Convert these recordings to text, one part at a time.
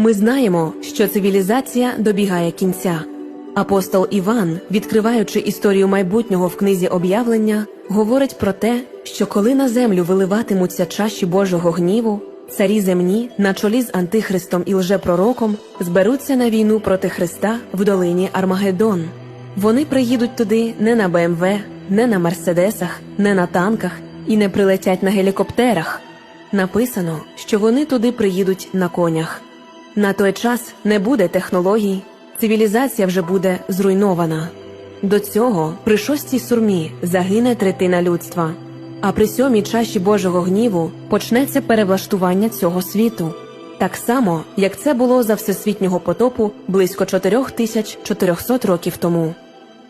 Ми знаємо, що цивілізація добігає кінця. Апостол Іван, відкриваючи історію майбутнього в книзі об'явлення, говорить про те, що коли на землю виливатимуться чаші Божого гніву, царі земні на чолі з Антихристом і лжепророком зберуться на війну проти Христа в долині Армагеддон. Вони приїдуть туди не на БМВ, не на Мерседесах, не на танках і не прилетять на гелікоптерах. Написано, що вони туди приїдуть на конях. На той час не буде технологій, цивілізація вже буде зруйнована. До цього при шостій сурмі загине третина людства, а при сьомій чаші Божого гніву почнеться перевлаштування цього світу. Так само, як це було за всесвітнього потопу близько 4400 років тому.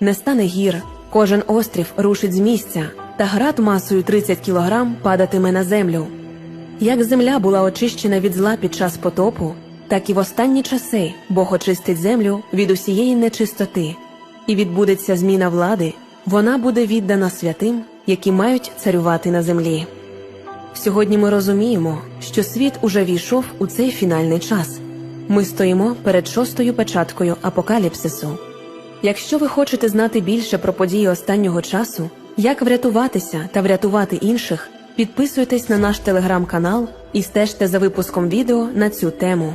Не стане гір, кожен острів рушить з місця, та град масою 30 кілограм падатиме на землю. Як земля була очищена від зла під час потопу, так і в останні часи Бог очистить землю від усієї нечистоти, і відбудеться зміна влади, вона буде віддана святим, які мають царювати на землі. Сьогодні ми розуміємо, що світ уже війшов у цей фінальний час. Ми стоїмо перед шостою печаткою апокаліпсису. Якщо ви хочете знати більше про події останнього часу, як врятуватися та врятувати інших, підписуйтесь на наш телеграм-канал і стежте за випуском відео на цю тему.